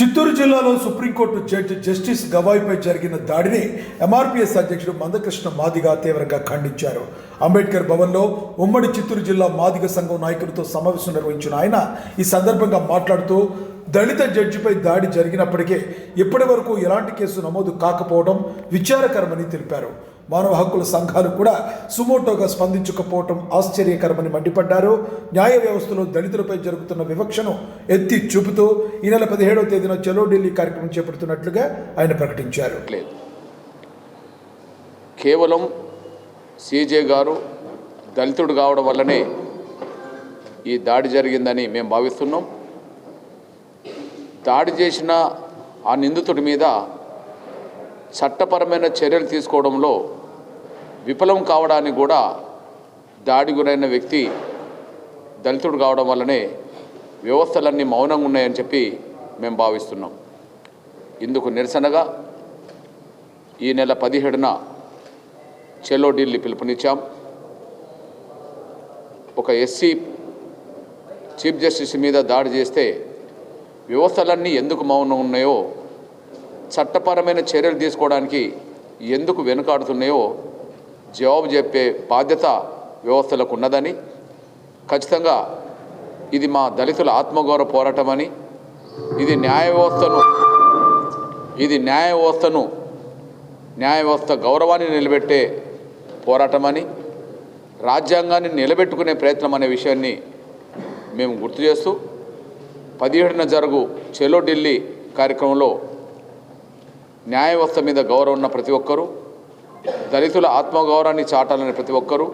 చిత్తూరు జిల్లాలో supreme court judge justice గవాయిపై జరిగిన దాడిని ఎంఆర్పీఎస్ అధ్యక్షుడు మందకృష్ణ మాదిగ తీవ్రంగా ఖండించారు. అంబేద్కర్ భవన్లో ఉమ్మడి చిత్తూరు జిల్లా మాదిగ సంఘం నాయకులతో సమావేశం నిర్వహించిన ఆయన ఈ సందర్భంగా మాట్లాడుతూ దళిత జడ్జిపై దాడి జరిగినప్పటికీ ఇప్పటి వరకు ఎలాంటి కేసు నమోదు కాకపోవడం విచారకరమని తెలిపారు. మానవ హక్కుల సంఘాలు కూడా సుమోటోగా స్పందించకపోవటం ఆశ్చర్యకరమని మండిపడ్డారు. న్యాయ వ్యవస్థలో దళితులపై జరుగుతున్న వివక్షను ఎత్తి చూపుతూ ఈ నెల పదిహేడవ తేదీన చలో ఢిల్లీ కార్యక్రమం చేపడుతున్నట్లుగా ఆయన ప్రకటించారు. లేదు. కేవలం సీజే గారు దళితుడు కావడం వల్లనే ఈ దాడి జరిగిందని మేము భావిస్తున్నాం. దాడి చేసిన ఆ నిందితుడి మీద చట్టపరమైన చర్యలు తీసుకోవడంలో విఫలం కావడానికి కూడా దాడి గురైన వ్యక్తి దళితుడు కావడం వల్లనే వ్యవస్థలన్నీ మౌనంగా ఉన్నాయని చెప్పి మేము భావిస్తున్నాం. ఇందుకు నిరసనగా ఈ నెల పదిహేడున చెలో ఢిల్లీ పిలుపునిచ్చాం. ఒక ఎస్సీ చీఫ్ జస్టిస్ మీద దాడి చేస్తే వ్యవస్థలన్నీ ఎందుకు మౌనం ఉన్నాయో చట్టపరమైన చర్యలు తీసుకోవడానికి ఎందుకు వెనుకాడుతున్నాయో జవాబు చెప్పే బాధ్యత వ్యవస్థలకు ఉన్నదని ఖచ్చితంగా ఇది మా దళితుల ఆత్మగౌరవ పోరాటమని ఇది న్యాయ వ్యవస్థను ఇది న్యాయ వ్యవస్థను న్యాయ వ్యవస్థ గౌరవాన్ని నిలబెట్టే పోరాటమని రాజ్యాంగాన్ని నిలబెట్టుకునే ప్రయత్నం అనే విషయాన్ని మేము గుర్తు చేస్తూ పదిహేడున జరుగు చెలో ఢిల్లీ కార్యక్రమంలో న్యాయ వ్యవస్థ మీద గౌరవం ఉన్న ప్రతి ఒక్కరూ దళితుల ఆత్మగౌరవాన్ని చాటాలని ప్రతి ఒక్కరూ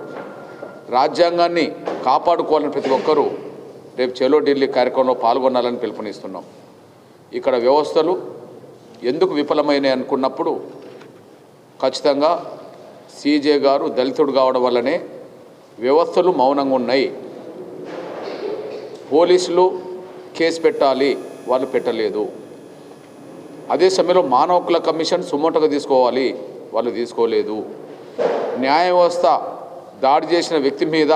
రాజ్యాంగాన్ని కాపాడుకోవాలని ప్రతి ఒక్కరూ రేపు చెలో ఢిల్లీ కార్యక్రమంలో పాల్గొనాలని పిలుపునిస్తున్నాం. ఇక్కడ వ్యవస్థలు ఎందుకు విఫలమైనవి అనుకున్నప్పుడు ఖచ్చితంగా సీజే గారు దళితుడు కావడం వల్లనే వ్యవస్థలు మౌనంగా ఉన్నాయి. పోలీసులు కేసు పెట్టాలి వాళ్ళు పెట్టలేదు. అదే సమయంలో మానవ హక్కుల కమిషన్ సుమోటగా తీసుకోవాలి. వాళ్ళు తీసుకోలేదు. న్యాయ వ్యవస్థ దాడి చేసిన వ్యక్తి మీద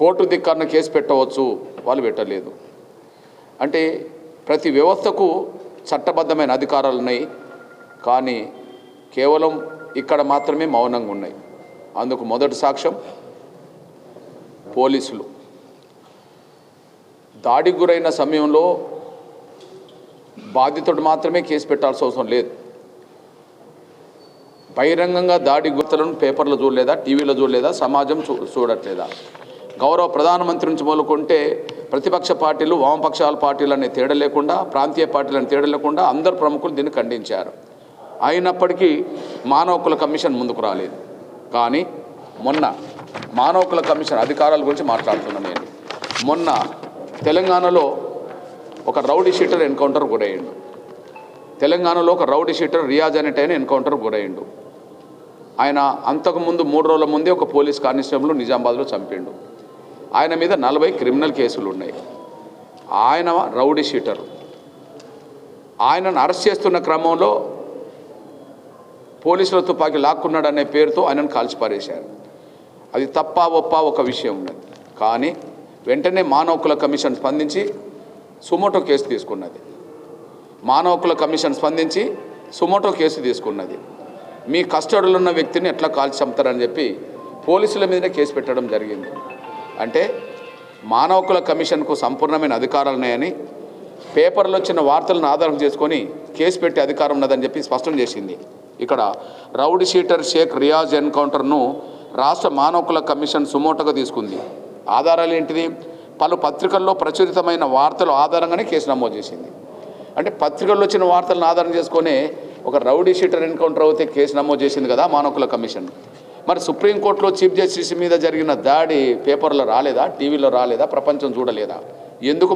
కోర్టు ధిక్కరణ కేసు పెట్టవచ్చు వాళ్ళు పెట్టలేదు. అంటే ప్రతి వ్యవస్థకు చట్టబద్ధమైన అధికారాలు ఉన్నాయి. కానీ కేవలం ఇక్కడ మాత్రమే మౌనంగా ఉన్నాయి. అందుకు మొదటి సాక్ష్యం పోలీసులు. దాడికి గురైన సమయంలో బాధితుడు మాత్రమే కేసు పెట్టాల్సిన అవసరం లేదు. బహిరంగంగా దాడి గుర్తులను పేపర్లో చూడలేదా టీవీలో చూడలేదా సమాజం చూ చూడట్లేదా? గౌరవ ప్రధానమంత్రి నుంచి మొదలుకుంటే ప్రతిపక్ష పార్టీలు వామపక్షాల పార్టీలు అనే తేడా లేకుండా ప్రాంతీయ పార్టీలను తేడా లేకుండా అందరు ప్రముఖులు దీన్ని ఖండించారు. అయినప్పటికీ మానవ హక్కుల కమిషన్ ముందుకు రాలేదు. కానీ మొన్న మానవ హక్కుల కమిషన్ అధికారాల గురించి మాట్లాడుతున్నాను నేను. మొన్న తెలంగాణలో ఒక రౌడీ షీటర్ ఎన్కౌంటర్ గురయ్యిండు తెలంగాణలో ఒక రౌడీ షీటర్ రియాజ్ అనేటైన ఎన్కౌంటర్ గురయ్యిండు ఆయన అంతకుముందు మూడు రోజుల ముందే ఒక పోలీస్ కానిస్టేబుల్ నిజామాబాద్లో చంపిండు. ఆయన మీద నలభై క్రిమినల్ కేసులు ఉన్నాయి. ఆయన రౌడీ షీటర్. ఆయనను అరెస్ట్ చేస్తున్న క్రమంలో పోలీసుల తుపాకీ లాక్కున్నాడు అనే పేరుతో ఆయనను కాల్చిపారేశారు. అది తప్ప ఒప్ప ఒక విషయం ఉన్నది. కానీ వెంటనే మానవ హక్కుల కమిషన్ స్పందించి సుమోటో కేసు తీసుకున్నది. మానవ హక్కుల కమిషన్ స్పందించి సుమోటో కేసు తీసుకున్నది. మీ కస్టడీలో ఉన్న వ్యక్తిని ఎట్లా కాల్చి చంపుతారని చెప్పి పోలీసుల మీదనే కేసు పెట్టడం జరిగింది. అంటే మానవ హక్కుల కమిషన్కు సంపూర్ణమైన అధికారాలు ఉన్నాయని పేపర్లో వచ్చిన వార్తలను ఆధారం చేసుకొని కేసు పెట్టే అధికారం ఉన్నదని చెప్పి స్పష్టం చేసింది. ఇక్కడ రౌడీ షీటర్ షేక్ రియాజ్ ఎన్కౌంటర్ను రాష్ట్ర మానవ హక్కుల కమిషన్ సుమోటగా తీసుకుంది. ఆధారాలు ఏంటిది? పలు పత్రికల్లో ప్రచురితమైన వార్తల ఆధారంగానే కేసు నమోదు చేసింది. అంటే పత్రికల్లో వచ్చిన వార్తలను ఆధారం చేసుకొని ఒక రౌడీ షీటర్ ఎన్కౌంటర్ అయితే కేసు నమోదు చేసింది కదా మానవ కమిషన్. మరి సుప్రీంకోర్టులో చీఫ్ జస్టిస్ మీద జరిగిన దాడి పేపర్లో రాలేదా? టీవీలో రాలేదా? ప్రపంచం చూడలేదా? ఎందుకు